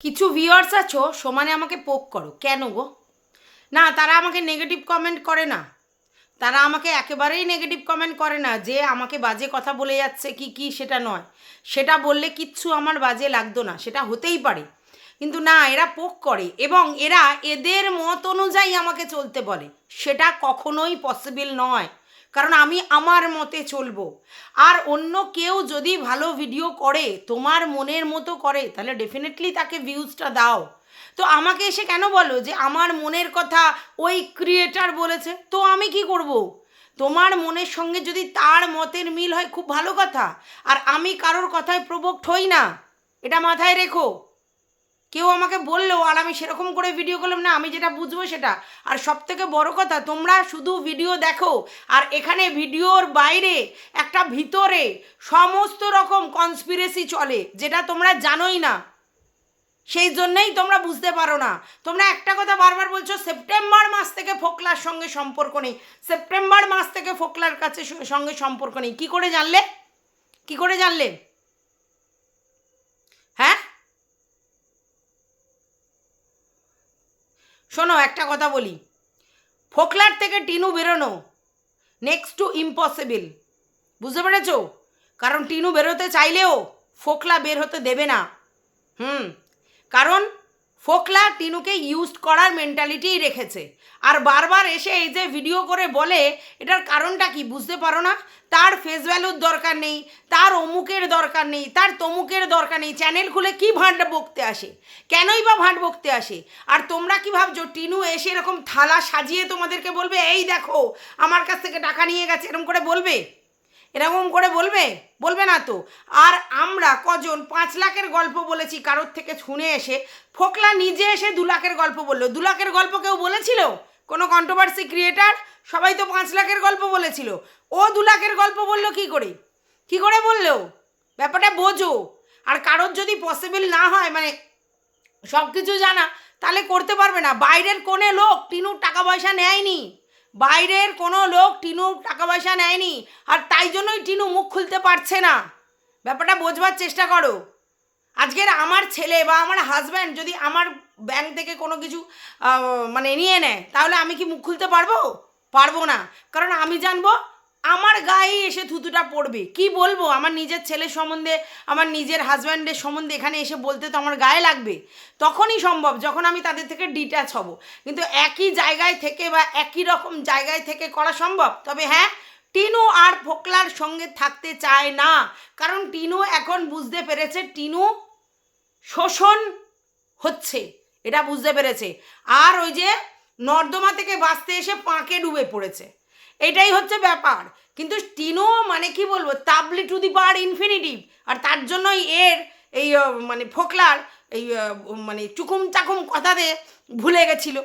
কিছু ভিউয়ার্স আছো, সমানে আমাকে পোক করো। কেন গো? না, তারা আমাকে নেগেটিভ কমেন্ট করে না। তারা আমাকে একেবারেই নেগেটিভ কমেন্ট করে না যে আমাকে বাজে কথা বলে যাচ্ছে, কি কি, সেটা নয়। সেটা বললে কিচ্ছু আমার বাজে লাগতো না, সেটা হতেই পারে। কিন্তু না, এরা পোক করে এবং এরা এদের মত অনুযায়ী আমাকে চলতে বলে। সেটা কখনোই পসিবল নয়। কারণ আমি আমার মতে চলবো। আর অন্য কেউ যদি ভালো ভিডিও করে, তোমার মনের মতো করে, তাহলে ডেফিনেটলি তাকে ভিউজটা দাও। তো আমাকে এসে কেন বলো যে আমার মনের কথা ওই ক্রিয়েটার বলেছে? তো আমি কি করব। তোমার মনের সঙ্গে যদি তার মতের মিল হয়, খুব ভালো কথা। আর আমি কারোর কথায় প্রবক্ট হই না। এটা মাথায় রেখো। কেউ আমাকে বলল, আর আমি সেরকম করে ভিডিও করলাম না, আমি যেটা বুঝব সেটা। আর সব থেকে বড় কথা, তোমরা শুধু ভিডিও দেখো, আর এখানে ভিডিওর বাইরে একটা ভিতরে সমস্ত রকম কনস্পিরেসি চলে, যেটা তোমরা জানোই না। সেই জন্যেই তোমরা বুঝতে পারো না। তোমরা একটা কথা বারবার বলছো, সেপ্টেম্বর মাস থেকে ফোকলার সঙ্গে সম্পর্ক নেই। সেপ্টেম্বর মাস থেকে ফোকলার কাছে সঙ্গে সম্পর্ক নেই। কি করে জানলে? কি করে জানলে? হ্যাঁ? শোনো, একটা কথা বলি। ফোকলার থেকে টিনু বেরোনো নেক্সট টু ইম্পসিবল বুঝতে পেরেছ? কারণ টিনু বেরোতে চাইলেও ফোকলা বের হতে দেবে না। হুম, কারণ ফোকলা টিনুকে ইউজ করার মেন্টালিটিই রেখেছে। আর বারবার এসে এই যে ভিডিও করে বলে, এটার কারণটা কি বুঝতে পারো না? তার ফেস ভ্যালুর দরকার নেই, তার অমুকের দরকার নেই, তার তমুকের দরকার নেই। চ্যানেল খুলে কি ভাঁড বকতে আসে? কেনই বা ভাঁড বকতে আসে? আর তোমরা কি ভাবছ, টিনু এসে এরকম থালা সাজিয়ে তোমাদেরকে বলবে, এই দেখো, আমার কাছ থেকে টাকা নিয়ে গেছে, এরকম করে বলবে? এরকম করে বলবে? বলবে না তো। আর আমরা কজন পাঁচ লাখের গল্প বলেছি, কারোর থেকে শুনে এসে, ফোকলা নিজে এসে দু লাখের গল্প বলল। দু লাখের গল্প কেউ বলেছিল? কোনো কন্ট্রোভার্সি ক্রিয়েটার সবাই তো পাঁচ লাখের গল্প বলেছিল। ও দু লাখের গল্প বলল কি করে? কি করে বলল? ব্যাপারটা বোঝো। আর কারোর যদি পসিবল না হয় মানে সব কিছু জানা, তাহলে করতে পারবে না। বাইরের কোনো লোক, টিনুর টাকা পয়সা নেয়নি। বাইরের কোনো লোক টিনু টাকা পয়সা নেয়নি, আর তাই জন্যই টিনু মুখ খুলতে পারছে না। ব্যাপারটা বোঝবার চেষ্টা করো। আজকের আমার ছেলে বা আমার হাজব্যান্ড যদি আমার ব্যাংক থেকে কোনো কিছু মানে নিয়ে নেয়, তাহলে আমি কি মুখ খুলতে পারব? পারব না। কারণ আমি জানব আমার গায়ে এসে থুতুটা পড়বে। কি বলব? আমার নিজের ছেলের সম্বন্ধে, আমার নিজের হাজব্যান্ডের সম্বন্ধে এখানে এসে বলতে তো আমার গায়ে লাগবে। তখনই সম্ভব, যখন আমি তাদের থেকে ডিট্যাচ হব। কিন্তু একই জায়গায় থেকে বা একই রকম জায়গায় থেকে করা সম্ভব? তবে হ্যাঁ টিনু আর ফোকলার সঙ্গে থাকতে চায় না। কারণ টিনু এখন বুঝতে পেরেছে, টিনু শোষণ হচ্ছে। এটা বুঝতে পেরেছে। আর ওই যে নর্দমা থেকে বাঁচতে এসে পাঁকে ডুবে পড়েছে। এটাই হচ্ছে ব্যাপার। কিন্তু টিনু মানে কি বলব? তাবলি টু দি পাওয়ার ইনফিনিটিভ আর তার জন্যই এর এই মানে ফোকলার এই মানে চুকুম চাকুম কথাতে ভুলে গেছিল।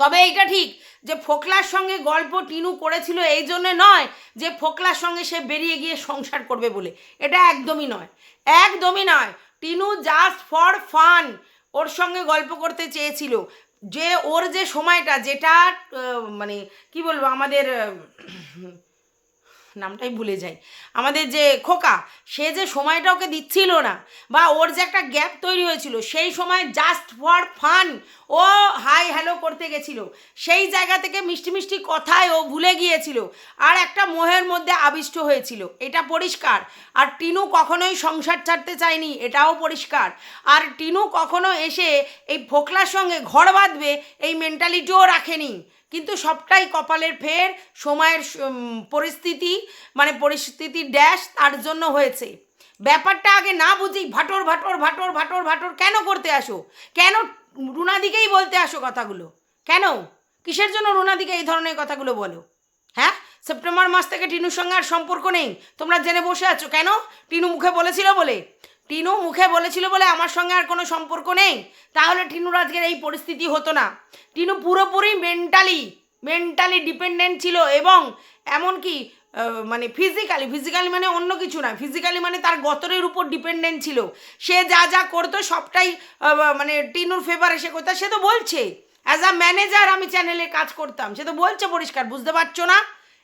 তবে এইটা ঠিক যে ফোকলার সঙ্গে গল্প টিনু করেছিল এই জন্যে নয় যে ফোকলার সঙ্গে সে বেরিয়ে গিয়ে সংসার করবে বলে। এটা একদমই নয়। একদমই নয়। টিনু জাস্ট ফর ফান ওর সঙ্গে গল্প করতে চেয়েছিল। যে, ওর যে সময়টা, যেটা মানে কি বলব, আমাদের নামটাই ভুলে যাই। আমাদের যে খোকা, সে যে সময়টা ওকে দিচ্ছিল না, বা ওর যে একটা গ্যাপ তৈরি হয়েছিল, সেই সময় জাস্ট ফর ফান ও হাই হ্যালো করতে গেছিল। সেই জায়গা থেকে মিষ্টি মিষ্টি কথায় ও ভুলে গিয়েছিল। আর একটা মোহের মধ্যে আবিষ্ট হয়েছিল। এটা পরিষ্কার। আর টিনু কখনোই সংসার ছাড়তে চায়নি, এটাও পরিষ্কার। আর টিনু কখনো এসে এই ফোকলার সঙ্গে ঘর বাঁধবে, এই মেন্টালিটিও রাখেনি। কিন্তু সবটাই কপালের ফের, সময়ের পরিস্থিতি মানে পরিস্থিতির ড্যাশ তার জন্য হয়েছে। ব্যাপারটা আগে না বুঝি ভাটর ভাটর ভাটর ভাটর ভাটর কেন করতে আসো? কেন রুনাদিকেই বলতে আসো কথাগুলো। কেন? কিসের জন্য রুনাদিকে এই ধরনের কথাগুলো বলো? হ্যাঁ? সেপ্টেম্বর মাস থেকে টিনুর সঙ্গে আর সম্পর্ক নেই। তোমরা জেনে বসে আছো। কেন? টিনু মুখে বলেছিল বলে। টিনু মুখে বলেছিল বলে আমার সঙ্গে আর কোনো সম্পর্ক নেই। তাহলে টিনুর আজকের এই পরিস্থিতি হতো না। টিনু পুরোপুরি মেন্টালি মেন্টালি ডিপেন্ডেন্ট ছিল এবং এমনকি মানে ফিজিক্যালি ফিজিক্যালি মানে অন্য কিছু না ফিজিক্যালি মানে তার গতরের উপর ডিপেন্ডেন্ট ছিল। সে যা যা করতো, সবটাই মানে টিনুর ফেভার এসে করতো। সে তো বলছে অ্যাজ আ ম্যানেজার আমি চ্যানেলে কাজ করতাম। সে তো বলছে পরিষ্কার, বুঝতে পারছ না?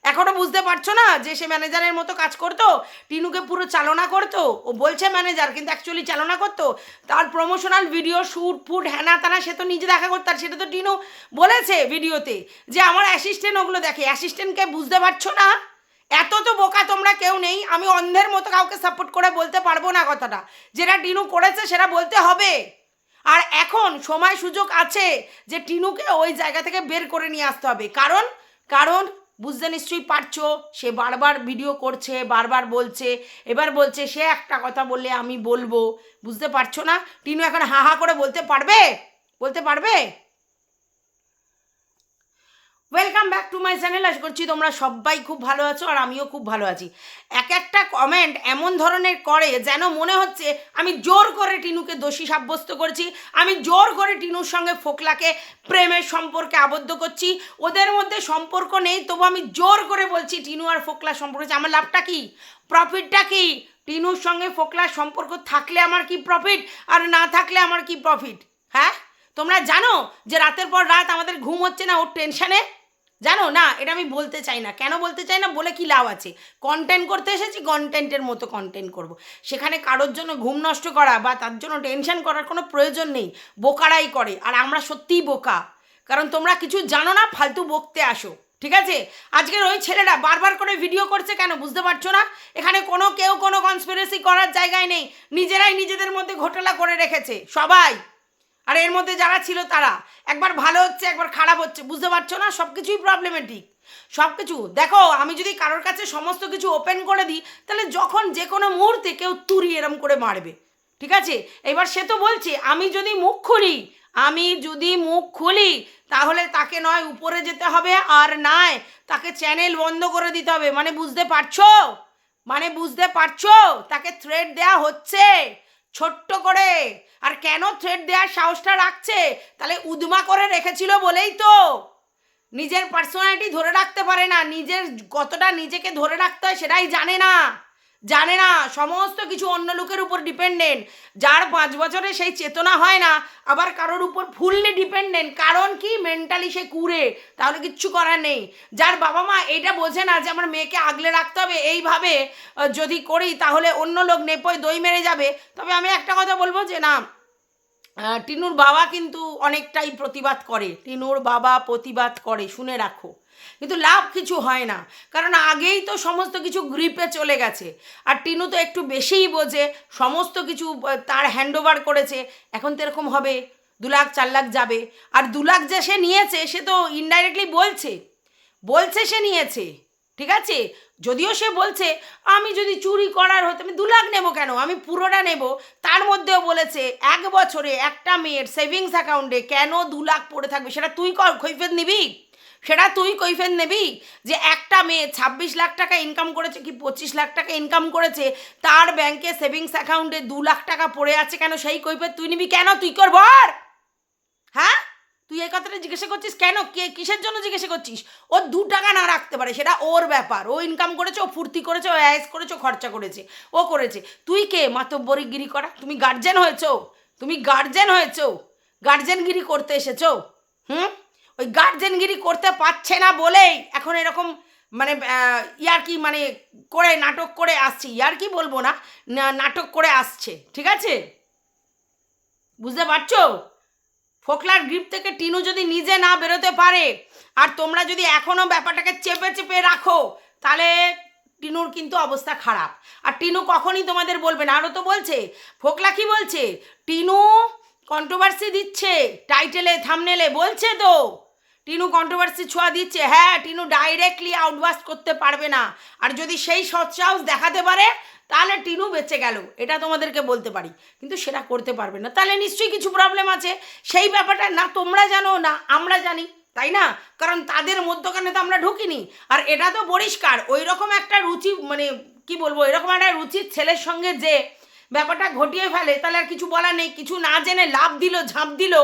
এখনও বুঝতে পারছ না যে সে ম্যানেজারের মতো কাজ করতো? টিনুকে পুরো চালনা করতো? ও বলছে ম্যানেজার কিন্তু অ্যাকচুয়ালি চালনা করতো? তার প্রমোশনাল ভিডিও শ্যুট ফুট হ্যানা তানা সে তো নিজে দেখা করতো। আর সেটা তো টিনু বলেছে ভিডিওতে যে আমার অ্যাসিস্ট্যান্ট ওগুলো দেখে। অ্যাসিস্ট্যান্টকে বুঝতে পারছ না? এত তো বোকা তোমরা কেউ নেই, আমি অন্ধের মতো কাউকে সাপোর্ট করে বলতে পারব না কথাটা। যেটা টিনু করেছে সেটা বলতে হবে। আর এখন সময় সুযোগ আছে যে টিনুকে ওই জায়গা থেকে বের করে নিয়ে আসতে হবে। কারণ কারণ বুঝতে নিশ্চয়ই পারছ, সে বারবার ভিডিও করছে, বারবার বলছে, এবার বলছে, সে একটা কথা বললে আমি বলব। বুঝতে পারছ না? টিনু এখন হা হা করে বলতে পারবে? বলতে পারবে? Welcome back to my channel আশা করছি তোমরা সবাই খুব ভালো আছো আর আমিও খুব ভালো আছি। এক একটা কমেন্ট এমন ধরনের করে যেন মনে হচ্ছে আমি জোর করে টিনুকে দোষী সাব্যস্ত করছি, আমি জোর করে টিনুর সঙ্গে ফোকলাকে প্রেমের সম্পর্কে আবদ্ধ করছি, ওদের মধ্যে সম্পর্ক নেই, তবু আমি জোর করে বলছি টিনু আর ফোকলা সম্পর্ক। আমার লাভটা কি? প্রফিটটা কি? টিনুর সঙ্গে ফোকলার সম্পর্ক থাকলে আমার কি প্রফিট আর না থাকলে আমার কি প্রফিট হ্যাঁ? তোমরা জানো যে রাতের পর রাত আমাদের ঘুম হচ্ছে না, ওর টেনশনে জানো, না, এটা আমি বলতে চাই না। কেন বলতে চাই না? বলে কি লাভ আছে? কন্টেন্ট করতে এসেছি কন্টেন্টের মতো কন্টেন্ট করব। সেখানে কারোর জন্য ঘুম নষ্ট করা বা তার জন্য টেনশন করার কোনো প্রয়োজন নেই। বোকারাই করে। আর আমরা সত্যিই বোকা। কারণ তোমরা কিছু জানো না, ফালতু বকতে আসো। ঠিক আছে? আজকের ওই ছেলেটা বারবার করে ভিডিও করছে কেন? বুঝতে পারছ না? এখানে কোনো, কেউ কোনো কনস্পিরেসি করার জায়গায় নেই। নিজেরাই নিজেদের মধ্যে ঘোটালা করে রেখেছে। সবাই! আর এর মধ্যে যারা ছিল তারা। একবার ভালো হচ্ছে, একবার খারাপ হচ্ছে, বুঝতে পারছ না? সব কিছুই প্রবলেমেটিক সব কিছু দেখো, আমি যদি কারোর কাছে সমস্ত কিছু ওপেন করে দিই, তাহলে যখন যে কোনো মুহূর্তে কেউ তুরি এরম করে মারবে। ঠিক আছে? এবার সে তো বলছে, আমি যদি মুখ খুলি, আমি যদি মুখ খুলি, তাহলে তাকে নয়, উপরে যেতে হবে আর নয় তাকে চ্যানেল বন্ধ করে দিতে হবে। মানে বুঝতে পারছ? মানে বুঝতে পারছ? তাকে থ্রেড দেয়া হচ্ছে। ছোট্ট করে। আর কেন থ্রেড দেওয়ার সাহসটা রাখছে? তাহলে উদমা করে রেখেছিল বলেই তো। নিজের পার্সোনালিটি ধরে রাখতে পারে না। নিজের কতটা নিজেকে ধরে রাখতে হয় সেটাই জানে না। জানে না, সমস্ত কিছু অন্য লোকের উপর ডিপেন্ডেন্ট যার পাঁচ বছরে সেই চেতনা হয় না, আবার কারোর উপর ফুললি ডিপেন্ডেন্ট কারণ কি? মেন্টালি সে কুড়ে, তাহলে কিচ্ছু করার নেই। যার বাবা মা এটা বোঝে না যে, আমার মেয়েকে আগলে রাখতে হবে, এইভাবে যদি করি তাহলে অন্য লোক নেপোয় দই মেরে যাবে। তবে আমি একটা কথা বলব যে, না টিনুর বাবা কিন্তু অনেকটাই প্রতিবাদ করে। টিনুর বাবা প্রতিবাদ করে, শুনে রাখো। কিন্তু লাভ কিছু হয় না। কারণ আগেই তো সমস্ত কিছু গ্রিপে চলে গেছে। আর টিনু তো একটু বেশিই বোঝে, সমস্ত কিছু তার হ্যান্ডওভার করেছে। এখন তো এরকম হবে, দু লাখ, চার লাখ যাবে। আর দু লাখ যে সে নিয়েছে, সে তো ইনডাইরেক্টলি বলছে। বলছে সে নিয়েছে, ঠিক আছে? যদিও সে বলছে, আমি যদি চুরি করার হতো, আমি দু লাখ নেব কেন? আমি পুরোটা নেব। তার মধ্যেও বলেছে, এক বছরে একটা মেয়ের সেভিংস অ্যাকাউন্টে কেন দু লাখ পড়ে থাকবে? সেটা তুই কর কৈফেত নিবি? সেটা তুই কৈফেত নেবি যে একটা মেয়ে ছাব্বিশ লাখ টাকা ইনকাম করেছে কি পঁচিশ লাখ টাকা ইনকাম করেছে, তার ব্যাংকে সেভিংস অ্যাকাউন্টে দু লাখ টাকা পড়ে আছে কেন? সেই কৈফেত তুই নিবি কেন? তুই কর বর! হ্যাঁ? তুই এই কথাটা জিজ্ঞাসা করছিস কেন? কে, কিসের জন্য জিজ্ঞাসা করছিস? ও দু টাকা না রাখতে পারে, সেটা ওর ব্যাপার। ও ইনকাম করেছে, ও ফুর্তি করেছে, ও অ্যাস করেছে খরচা করেছে, ও করেছে। তুই কে? মাতব্বরিগিরি করা? তুমি গার্জেন হয়েছো? তুমি গার্জেন হয়েছো? গার্জেনগিরি করতে এসেছ? হুম? ওই গার্জেনগিরি করতে পারছে না বলেই এখন এরকম মানে ইয়ার কি মানে করে, নাটক করে আসছে। ইয়ার কি বলব না নাটক করে আসছে। ঠিক আছে? বুঝতে পারছ? ফোকলার গ্রিপ থেকে টিনু যদি নিজে না বেরোতে পারে, আর তোমরা যদি এখনও ব্যাপারটাকে চেপে চেপে রাখো, তাহলে টিনুর কিন্তু অবস্থা খারাপ। আর টিনু কখনই তোমাদের বলবে না। আরও তো বলছে, ফোকলা কি বলছে? টিনু কন্ট্রোভার্সি দিচ্ছে টাইটেলে থামনেলে বলছে তো। টিনু কন্ট্রোভার্সি ছোঁয়া দিচ্ছে। হ্যাঁ টিনু ডাইরেক্টলি আউটবাস্ট করতে পারবে না। আর যদি সেই সৎসাহস দেখাতে পারে, তাহলে টিনু বেঁচে গেল। এটা তোমাদেরকে বলতে পারি। কিন্তু সেটা করতে পারবে না। তাহলে নিশ্চয়ই কিছু প্রবলেম আছে। সেই ব্যাপারটা না, তোমরা জানো না, আমরা জানি, তাই না? কারণ তাদের মধ্যখানে তো আমরা ঢুকিনি। আর এটা তো পরিষ্কার। ওই রকম একটা রুচি মানে কি বলব এরকম একটা রুচির ছেলের সঙ্গে যে ব্যাপারটা ঘটিয়ে ফেলে, তাহলে আর কিছু বলার নেই। কিছু না জেনে লাভ দিল, ঝাঁপ দিল,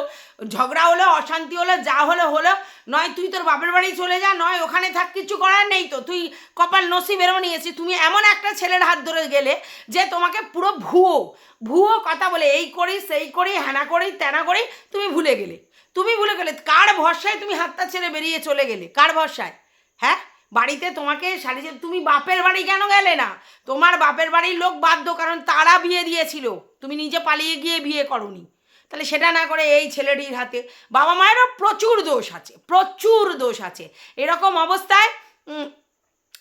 ঝগড়া হলো, অশান্তি হলো, যা হলো হলো। নয়, তুই তোর বাপের বাড়ি চলে যা, নয়, ওখানে থাক, কিছু করার নেই তো। তুই কপাল নসিবেরও নিয়েছি তুমি এমন একটা ছেলের হাত ধরে গেলে যে তোমাকে পুরো ভুয়ো ভুয়ো কথা বলে, এই করি সেই করি হ্যানা করি ত্যানা করি তুমি ভুলে গেলে। তুমি ভুলে গেলে, কার ভরসায় তুমি হাতটা ছেড়ে বেরিয়ে চলে গেলে? কার ভরসায়? হ্যাঁ? বাড়িতে তোমাকে সারিয়ে তুমি বাপের বাড়ি কেন গেলে না? তোমার বাপের বাড়ির লোক বাধ্য, কারণ তারা বিয়ে দিয়েছিল। তুমি নিজে পালিয়ে গিয়ে বিয়ে করনি। তাহলে সেটা না করে এই ছেলেটির হাতে বাবা মায়েরও প্রচুর দোষ আছে, প্রচুর দোষ আছে। এরকম অবস্থায়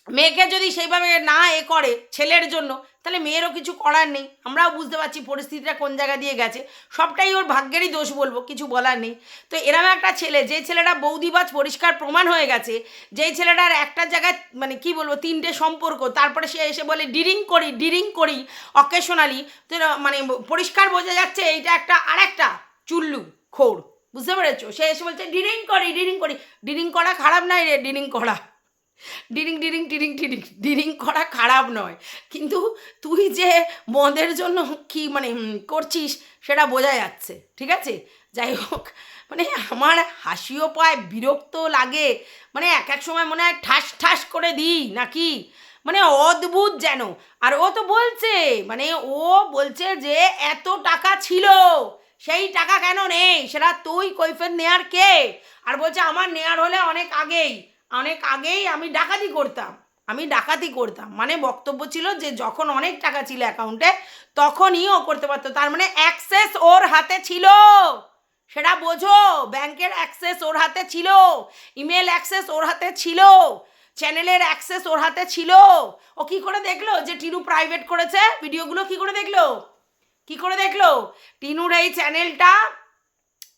মেয়েকে যদি সেইভাবে না এ করে ছেলের জন্য, তাহলে মেয়েরও কিছু করার নেই। আমরাও বুঝতে পারছি পরিস্থিতিটা কোন জায়গা দিয়ে গেছে। সবটাই ওর ভাগ্যেরই দোষ বলব, কিছু বলার নেই। তো এরকম একটা ছেলে, যে ছেলেটা বৌদিবাজ পরিষ্কার প্রমাণ হয়ে গেছে যেই ছেলেটার একটা জায়গায় মানে কি বলব, তিনটে সম্পর্ক, তারপরে সে এসে বলে, ডিরিং করি ডিরিং করি অকেশনালি তো মানে পরিষ্কার বোঝা যাচ্ছে এইটা একটা আরেকটা চুল্লু খোর। বুঝতে পেরেছ? সে এসে বলছে, ডিরিং করি ডিরিং করি। ডিরিং করা খারাপ নাই রে, ডিরিং করা। ডিরিং ডিরিং ডিরিং ডিরিং ডিরিং করা খারাপ নয়। কিন্তু তুই যে মদের জন্য কি মানে করছিস সেটা বোঝা যাচ্ছে, ঠিক আছে? যাই হোক মানে আমার হাসিও পায় বিরক্ত লাগে মানে এক এক সময় মনে হয় ঠাস ঠাস করে দিই নাকি? মানে অদ্ভুত যেন। আর ও তো বলছে মানে ও বলছে যে এত টাকা ছিল, সেই টাকা কেন নেই? সেটা তুই কৈফের নেয়ার কে? আর বলছে আমার নেয়ার হলে অনেক আগেই। অনেক আগেই আমি ডাকাতি করতাম। আমি ডাকাতি করতাম। মানে বক্তব্য ছিল যে, যখন অনেক টাকা ছিল অ্যাকাউন্টে তখনই ও করতে পারতো। তার মানে অ্যাক্সেস ওর হাতে ছিল। সেটা বোঝো, ব্যাংকের অ্যাক্সেস ওর হাতে ছিল। ইমেল অ্যাক্সেস ওর হাতে ছিল। চ্যানেলের অ্যাক্সেস ওর হাতে ছিল। ও কি করে দেখল যে, টিনু প্রাইভেট করেছে? ভিডিওগুলো কি করে দেখল? কি করে দেখল? টিনুর এই চ্যানেলটা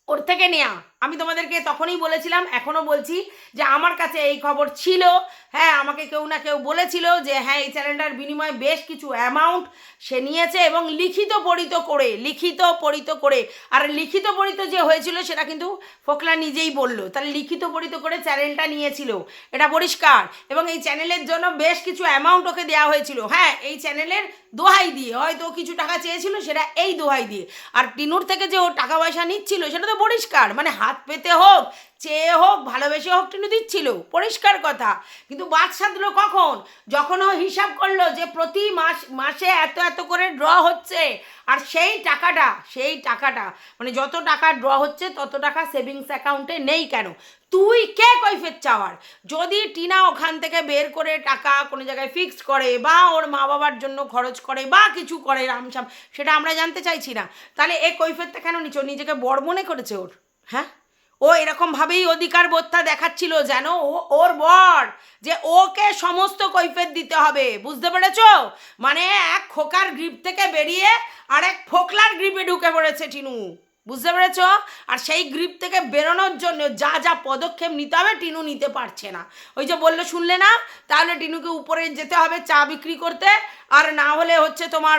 ওর থেকে নেয়া। আমি তোমাদেরকে তখনই বলেছিলাম এখনও বলছি যে আমার কাছে এই খবর ছিল। হ্যাঁ আমাকে কেউ না কেউ বলেছিল যে হ্যাঁ এই চ্যানেলটার বিনিময়ে বেশ কিছু অ্যামাউন্ট সে নিয়েছে এবং লিখিত পড়িত করে, লিখিত পড়িত করে। আর লিখিত পড়িত যে হয়েছিল সেটা কিন্তু ফোকলা নিজেই বলল। তাহলে লিখিত পড়িত করে চ্যানেলটা নিয়েছিল। এটা পরিষ্কার। এবং এই চ্যানেলের জন্য বেশ কিছু অ্যামাউন্ট ওকে দেওয়া হয়েছিল। হ্যাঁ এই চ্যানেলের দোহাই দিয়ে, হয়তো কিছু টাকা চেয়েছিল সেটা এই দোহাই দিয়ে। আর টিনুর থেকে যে ও টাকা পয়সা নিচ্ছিল, সেটা তো পরিষ্কার। মানে হাত পেতে হোক, চেয়ে হোক, ভালোবেসে হোক, টিনু দিচ্ছিল। পরিষ্কার কথা। কিন্তু বাদ সাধলো কখন? যখন ও হিসাব করল যে প্রতি মাস, মাসে এত এত করে ড্র হচ্ছে, আর সেই টাকাটা সেই টাকাটা মানে যত টাকা ড্র হচ্ছে, তত টাকা সেভিংস অ্যাকাউন্টে নেই কেন? তুই কে কৈফের চাওয়ার? যদি টিনা ওখান থেকে বের করে টাকা কোনো জায়গায় ফিক্সড করে, বা ওর মা বাবার জন্য খরচ করে, বা কিছু করে রামসাম সেটা আমরা জানতে চাইছি না, তাহলে এ কৈফেরটা কেন নিচ্ছ? ও নিজেকে বড় মনে করেছে ওর হ্যাঁ? ও এরকমভাবেই অধিকার বোধটা দেখাচ্ছিল যেন ও, ওর বর, যে ওকে সমস্ত কৈফের দিতে হবে, বুঝতে পেরেছ? মানে এক খোকার গ্রিপ থেকে বেরিয়ে আর এক ফোকলার গ্রিপে ঢুকে পড়েছে টিনু। বুঝতে পেরেছ? আর সেই গ্রিপ থেকে বেরোনোর জন্য যা যা পদক্ষেপ নিতে হবে, টিনু নিতে পারছে না। ওই যে বলল শুনলে না? তাহলে টিনুকে উপরে যেতে হবে চা বিক্রি করতে, আর না হলে হচ্ছে তোমার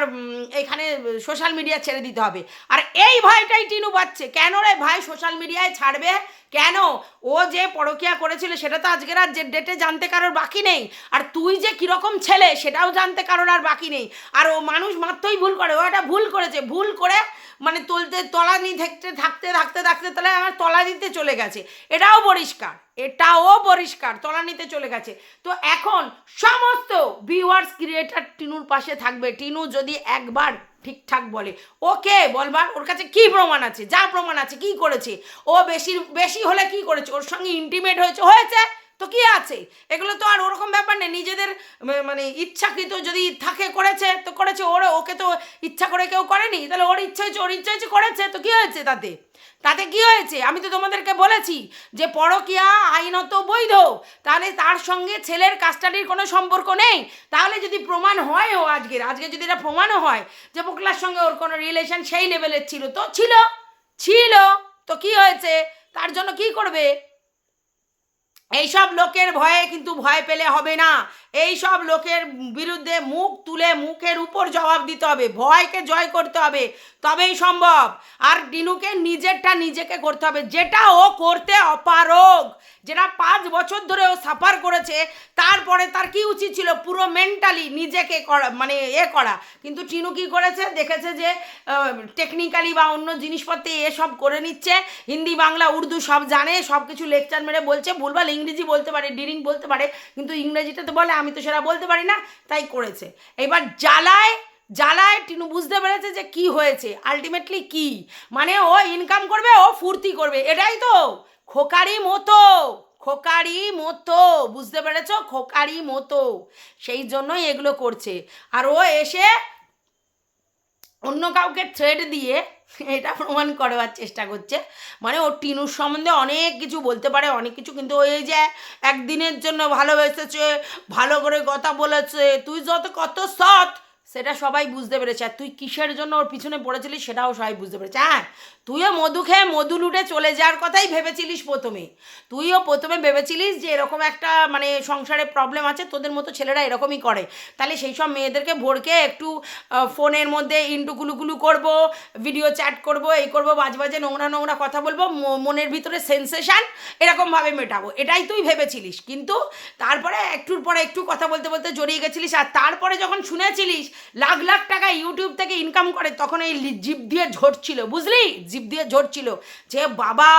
এখানে সোশ্যাল মিডিয়া ছেড়ে দিতে হবে। আর এই ভয়টাই টিনু পাচ্ছে। কেন রে ভাই সোশ্যাল মিডিয়ায় ছাড়বে? কেন? ও যে পরকিয়া করেছিল সেটা তো আজকের আর যে ডেটে জানতে কারোর বাকি নেই। আর তুই যে কীরকম ছেলে, সেটাও জানতে কারোর আর বাকি নেই। আর ও মানুষ মাত্রই ভুল করে। ও একটা ভুল করেছে। ভুল করে মানে তুলতে তলা নিয়ে থাকতে থাকতে থাকতে থাকতে তাহলে আমার তলা দিতে চলে গেছে। এটাও পরিষ্কার। এটাও পরিষ্কার। তলা নিতে চলে গেছে। তো এখন সমস্ত ভিউয়ার্স ক্রিয়েটার টিনুর পাশে থাকবে। টিনু যদি একবার ঠিকঠাক বলে। ওকে বলবার ওর কাছে কি প্রমাণ আছে? যা প্রমাণ আছে, কি করেছে? ও বেশি বেশি হলে কি করেছে? ওর সঙ্গে ইন্টিমেট হয়েছে হয়েছে? তো কি আছে? এগুলো তো আর ওরকম ব্যাপার নেই। নিজেদের মানে ইচ্ছাকৃত যদি থাকে করেছে, তো করেছে। ওর, ওকে তো ইচ্ছা করে কেউ করেনি? তাহলে ওর ইচ্ছা হয়েছে, ওর ইচ্ছা হয়েছে করেছে। তো কি হয়েছে তাতে? তাতে কি হয়েছে? আমি তো তোমাদেরকে বলেছি যে পরকিয়া আইনত বৈধ। তাহলে তার সঙ্গে ছেলের কাস্টাডির কোনো সম্পর্ক নেই। তাহলে যদি প্রমাণ হয়ও আজকের, আজকে যদি এটা প্রমাণও হয় যে পোকলার সঙ্গে ওর কোনো রিলেশন সেই লেভেলের ছিল, তো ছিল ছিল। তো কি হয়েছে? তার জন্য কি করবে? এইসব লোকের ভয়ে কিন্তু ভয় পেলে হবে না। এই সব লোকের বিরুদ্ধে মুখ তুলে মুখের উপর জবাব দিতে হবে, ভয়কে জয় করতে হবে। তবেই সম্ভব। আর ডিনুকে নিজেরটা নিজেকে করতে হবে। যেটা ও করতে অপারগ। যেটা পাঁচ বছর ধরে ও সাফার করেছে, তারপরে তার কি উচিত ছিল? পুরো মেন্টালি নিজেকে করা মানে এ করা। কিন্তু টিনু কি করেছে? দেখেছে যে টেকনিক্যালি বা অন্য জিনিসপত্রে এসব করে নিচ্ছে। হিন্দি, বাংলা, উর্দু সব জানে সব কিছু লেকচার মেরে বলছে, ভুলভাল ইংরেজি বলতে পারে, ডিরিং বলতে পারে, কিন্তু ইংরেজিটা তো বলে, আমি তো সেটা বলতে পারি না, তাই করেছে। এবার জ্বালায় জ্বালায় টিনু বুঝতে পেরেছে যে কি হয়েছে আলটিমেটলি কি? মানে ও ইনকাম করবে, ও ফুর্তি করবে, এটাই তো। খোকারি মতো খোকারি মতো, বুঝতে পেরেছ? খোকারি মতো। সেই জন্যই এগুলো করছে। আর ও এসে অন্য কাউকে থ্রেড দিয়ে এটা প্রমাণ করবার চেষ্টা করছে। মানে ও টিনুর সম্বন্ধে অনেক কিছু বলতে পারে, অনেক কিছু কিন্তু ওই যে একদিনের জন্য ভালোবেসেছে, ভালো করে কথা বলেছে, তুই যত কত সৎ, সেটা সবাই বুঝতে পেরেছে। আর তুই কিসের জন্য ওর পিছনে পড়েছিলিস সেটাও সবাই বুঝতে পেরেছে। হ্যাঁ তুইও মধু খেয়ে মধু লুটে চলে যাওয়ার কথাই ভেবেছিলিস প্রথমে। তুইও প্রথমে ভেবেছিলিস যে এরকম একটা মানে সংসারে প্রবলেম আছে, তোদের মতো ছেলেরা এরকমই করে। তাহলে সেই সব মেয়েদেরকে ভোরকে একটু ফোনের মধ্যে ইন্টু কুলুকুলু করব ভিডিও চ্যাট করব, এই করব, বাজে বাজে নোংরা নোংরা কথা বলব মনের ভিতরে সেন্সেশন এরকমভাবে মেটাবো। এটাই তুই ভেবেছিলিস। কিন্তু তারপরে একটুর পরে একটু কথা বলতে বলতে জড়িয়ে গেছিলিস আর তারপরে যখন শুনেছিলিস, লাখ লাখ টাকা ইউটিউব থেকে ইনকাম করে, তখন এই জিভ দিয়ে ঝরছিল, বুঝলি? জিভ দিয়ে ঝরছিল যে বাবা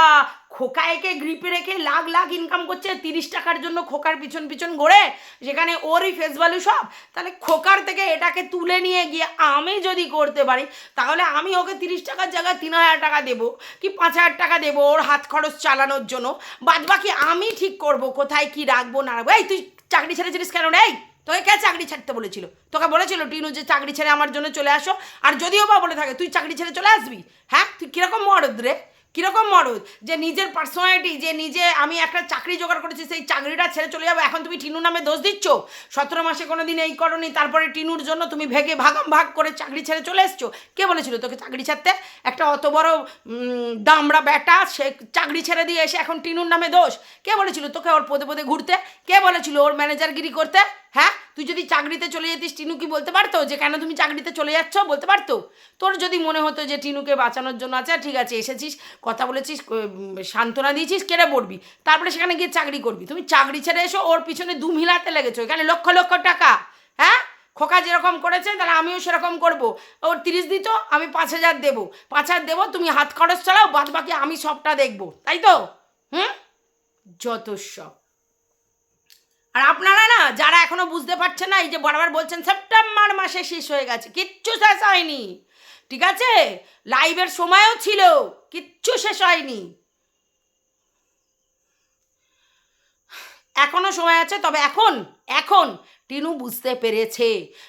খোকা একে গ্রিপে রেখে লাখ লাখ ইনকাম করছে, তিরিশ টাকার জন্য খোকার পিছন পিছন ঘোরে, যেখানে ওরই ফেস ভ্যালু সব। তাহলে খোকার থেকে এটাকে তুলে নিয়ে গিয়ে আমি যদি করতে পারি, তাহলে আমি ওকে তিরিশ টাকার জায়গায় তিন হাজার টাকা দেবো, কি পাঁচ হাজার টাকা দেবো ওর হাত খরচ চালানোর জন্য। বাদ বাকি আমি ঠিক করব, কোথায় কি রাখব না রাখব? এই তুই চাকরি ছেড়েছিলিস কেন রে? তোকে কে চাকরি ছাড়তে বলেছিল? তোকে বলেছিল টিনু যে চাকরি ছেড়ে আমার জন্য চলে আসো, আর যদিও বা বলে থাকে, তুই চাকরি ছেড়ে চলে আসবি? হ্যাঁ? তুই কীরকম মরদ রে? কীরকম মরদ? যে নিজের পার্সোনালিটি যে নিজে আমি একটা চাকরি জোগাড় করেছি, সেই চাকরিটা ছেড়ে চলে যাব, এখন তুমি টিনু নামে দোষ দিচ্ছ? সতেরো মাসে কোনো দিন এই করনি, তারপরে টিনুর জন্য তুমি ভেগে ভাগাম ভাগ করে চাকরি ছেড়ে চলে এসছো? কে বলেছিল তোকে চাকরি ছাড়তে? একটা অত বড় দামড়া ব্যাটা, সে চাকরি ছেড়ে দিয়ে এসে এখন টিনুর নামে দোষ। কে বলেছিল তোকে ওর পদে পদে ঘুরতে? কে বলেছিল ওর ম্যানেজারগিরি করতে? হ্যাঁ? তুই যদি চাকরিতে চলে যেতিস, টিনু কি বলতে পারতো? যে কেন তুমি চাকরিতে চলে যাচ্ছ? বলতে পারতো? তোর যদি মনে হতো যে টিনুকে বাঁচানোর জন্য আছে ঠিক আছে, এসেছিস, কথা বলেছিস সান্ত্বনা দিয়েছিস, কেড়ে পড়বি। তারপরে সেখানে গিয়ে চাকরি করবি। তুমি চাকরি ছেড়ে এসো, ওর পিছনে দু মিলাতে লেগেছো। এখানে লক্ষ লক্ষ টাকা হ্যাঁ? খোকা যেরকম করেছে, তাহলে আমিও সেরকম করব। ওর তিরিশ দিত আমি পাঁচ হাজার দেবো। পাঁচ হাজার দেবো, তুমি হাত খরচ চালাও বাদ বাকি আমি সবটা দেখব। তাই তো? হুম? যত সব। আর আপনারা না, যারা এখনও বুঝতে পারছেন না, এই যে বরাবর বলছেন, সেপ্টেম্বর মাসে শেষ হয়ে গেছে, কিচ্ছু শেষ হয়নি, ঠিক আছে? লাইভের সময়ও ছিল, কিচ্ছু শেষ হয়নি। এখনও সময় আছে, তবে এখন এখন টিনু বুঝতে পেরেছে।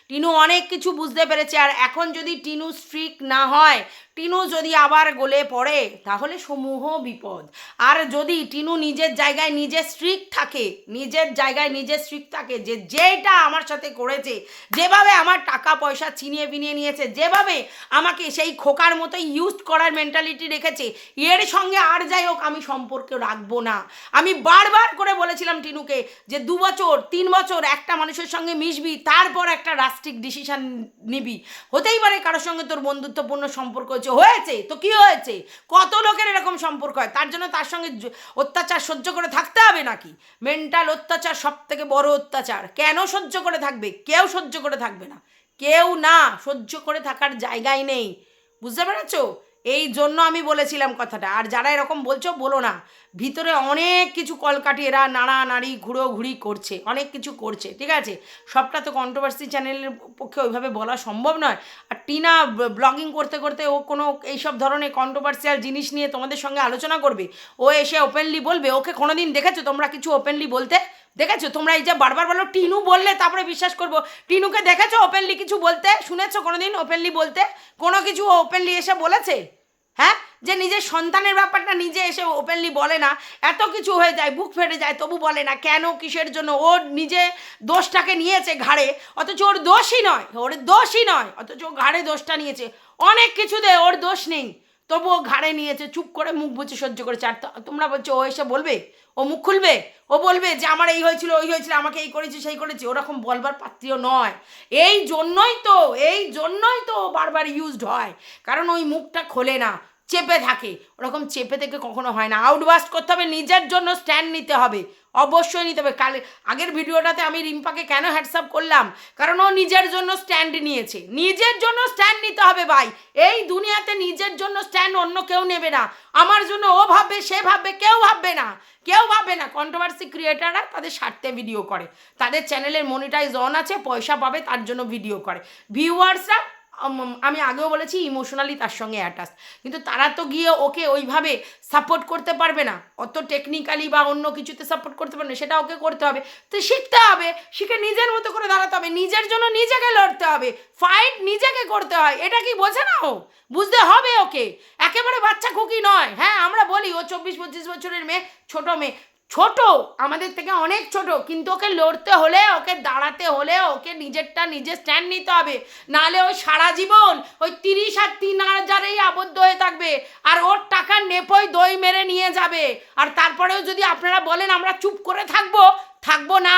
টিনু অনেক কিছু বুঝতে পেরেছে আর এখন যদি টিনু স্ট্রিক না হয়, টিনু যদি আবার গলে পড়ে, তাহলে সমূহ বিপদ। আর যদি টিনু নিজের জায়গায় নিজে স্ট্রিক থাকে, নিজের জায়গায় নিজে স্ট্রিক থাকে যে যেটা আমার সাথে করেছে, যেভাবে আমার টাকা পয়সা ছিনিয়ে বিনিয়ে নিয়েছে, যেভাবে আমাকে সেই খোকার মতো ইউজ করার মেন্টালিটি রেখেছে, এর সঙ্গে আর যাই হোক আমি সম্পর্ক রাখব না। আমি বারবার করে বলেছিলাম টিনুকে যে দু বছর, তিন বছর একটা মানুষের সঙ্গে মিশবি, তারপর একটা রাষ্ট্রিক ডিসিশন নিবি। হতেই পারে কারোর সঙ্গে তোর বন্ধুত্বপূর্ণ সম্পর্ক হয়েছে হয়েছে, তো কি হয়েছে? কত লোকের এরকম সম্পর্ক হয়? তার জন্য তার সঙ্গে অত্যাচার সহ্য করে থাকতে হবে নাকি? মেন্টাল অত্যাচার সব থেকে বড় অত্যাচার। কেন সহ্য করে থাকবে? কেউ সহ্য করে থাকবে না। কেউ না, সহ্য করে থাকার জায়গায় নেই। বুঝতে পেরেছ? এই জন্য আমি বলেছিলাম কথাটা। আর যারা এরকম বলছো, বলো না। ভিতরে অনেক কিছু কলকাঠি এরা নাড়া, নাড়ি ঘুরো ঘুরি করছে। অনেক কিছু করছে, ঠিক আছে? সবটা তো কন্ট্রোভার্সি চ্যানেলের পক্ষে ওইভাবে বলা সম্ভব নয়। আর টিনা ব্লগিং করতে করতে ও কোনো এইসব ধরনের কন্ট্রোভার্সিয়াল জিনিস নিয়ে তোমাদের সঙ্গে আলোচনা করবে। ও এসে ওপেনলি বলবে, ওকে কোনোদিন দেখেছ তোমরা কিছু ওপেনলি বলতে? দেখেছ? তোমরা এই যে বারবার বলো, টিনু বললে তারপরে বিশ্বাস করব। টিনুকে দেখেছ ওপেনলি কিছু বলতে? শুনেছো কোনোদিন ওপেনলি বলতে? কোনো কিছু ওপেনলি এসে বলেছে? হ্যাঁ? যে নিজের সন্তানের ব্যাপারটা নিজে এসে ওপেনলি বলে না, এত কিছু হয়ে যায়, বুক ফেটে যায়, তবু বলে না, কেন, কিসের জন্য? ওর নিজে দোষটাকে নিয়েছে ঘাড়ে, অথচ ওর দোষই নয়, ওর দোষই নয়, অথচ ঘাড়ে দোষটা নিয়েছে। অনেক কিছুতে ওর দোষ নেই। তবুও ঘাড়ে নিয়েছে, চুপ করে মুখ বুঝে সহ্য করেছে। আর তোমরা বলছো, ও এসে বলবে? ও মুখ খুলবে? ও বলবে যে, আমার এই হয়েছিল, ওই হয়েছিল, আমাকে এই করেছে, সেই করেছে। ওরকম বলবার পাত্রীয় নয়। এই জন্যই তো, এই জন্যই তো বারবার ইউজড হয়। কারণ ওই মুখটা খোলে না, চেপে থাকে। ওরকম চেপে থেকে কখনো হয় না। আউটবাস্ট করতে হবে, নিজের জন্য স্ট্যান্ড নিতে হবে। অবশ্যই নিতে হবে। কাল আগের ভিডিওটাতে আমি রিম্পাকে কেন হ্যাটসঅ্যাপ করলাম? কারণ ও নিজের জন্য স্ট্যান্ড নিয়েছে। নিজের জন্য স্ট্যান্ড নিতে হবে ভাই। এই দুনিয়াতে নিজের জন্য স্ট্যান্ড অন্য কেউ নেবে না। আমার জন্য ও ভাববে, সে ভাববে, কেউ ভাববে না। কেউ ভাববে না। কন্ট্রোভার্সি ক্রিয়েটাররা তাদের স্বার্থে ভিডিও করে। তাদের চ্যানেলের মনিটাইজ অন আছে, পয়সা পাবে, তার জন্য ভিডিও করে। ভিউয়ার্সরা আম- আগেও বলেছি ইমোশনালি তার সঙ্গে অ্যাটাচ কিন্তু তারা তো গিয়ে ওকে ওইভাবে সাপোর্ট করতে পারবে না। অত টেকনিক্যালি বা অন্য কিছুতে সাপোর্ট করতে পারবে না, সেটা ওকে করতে হবে। তো শিখতে হবে, শিখে নিজের মতো করে দাঁড়াতে হবে। নিজের জন্য নিজেকে লড়তে হবে। ফাইট নিজেকে করতে হয়, এটা কি বোঝে না ও? বুঝতে হবে ওকে। একেবারে বাচ্চা খুকি নয়। হ্যাঁ আমরা বলি ও চব্বিশ, পঁচিশ বছরের মেয়ে, ছোট মেয়ে। ছোট, আমাদের থেকে অনেক ছোট, কিন্তু ওকে লড়তে হলে, ওকে দাঁড়াতে হলে, ওকে নিজেরটা নিজে স্ট্যান্ড নিতে হবে। নাহলে ওই সারা জীবন ওই তিরিশ আর তিন হাজারেই আবদ্ধ হয়ে থাকবে, আর ওর টাকা নেপই দই মেরে নিয়ে যাবে। আর তারপরেও যদি আপনারা বলেন, আমরা চুপ করে থাকব থাকব না।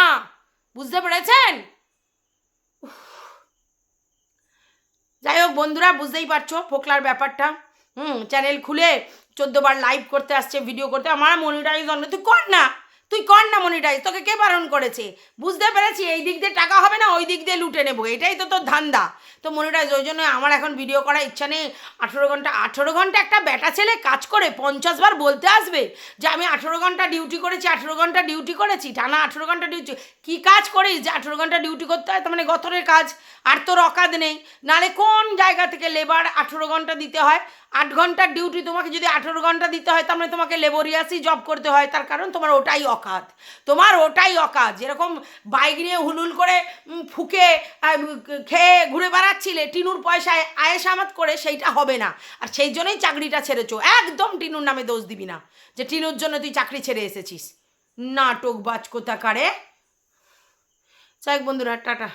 বুঝতে পেরেছেন? যাই হোক, বন্ধুরা, বুঝতেই পারছ, ফোকলার ব্যাপারটা। হুম চ্যানেল খুলে চোদ্দবার লাইভ করতে আসছে ভিডিও করতে। আমার মনিটাইজ অন্য তুই কর না, তুই কর না মনিটাইজ তোকে কে বারণ করেছে? বুঝতে পেরেছি, এই দিক দিয়ে টাকা হবে না, ওই দিক দিয়ে লুটে নেব। এটাই তো তোর ধান্দা। তো মনিটাইজ ওই জন্য আমার এখন ভিডিও করার ইচ্ছা নেই। আঠেরো ঘণ্টা আঠেরো ঘণ্টা একটা বেটা ছেলে কাজ করে, পঞ্চাশ বার বলতে আসবে যে আমি আঠেরো ঘণ্টা ডিউটি করেছি, আঠেরো ঘণ্টা ডিউটি করেছি, টানা আঠেরো ঘণ্টা ডিউটি কি কাজ করিস যে আঠেরো ঘণ্টা ডিউটি করতে হয়? তার মানে গতরের কাজ। আর তোর অকাদ নেই। নালে কোন জায়গা থেকে লেবার আঠেরো ঘণ্টা দিতে হয়? আট ঘণ্টার ডিউটি তোমাকে যদি আঠেরো ঘণ্টা দিতে হয়, তার মানে তোমাকে লেবোরিয়াসই জব করতে হয়। তার কারণ তোমার ওটাই অকাত। তোমার ওটাই অকাত। যেরকম বাইক নিয়ে হুলুল করে ফুকে খেয়ে ঘুরে বেড়াচ্ছিলে, টিনুর পয়সায় আয়েস আমাত করে, সেইটা হবে না। আর সেই জন্যই চাকরিটা ছেড়েছো। একদম টিনুর নামে দোষ দিবি না। যে টিনুর জন্য তুই চাকরি ছেড়ে এসেছিস। নাটক বাজ কোথাকারে হোক বন্ধুরা, টাটা।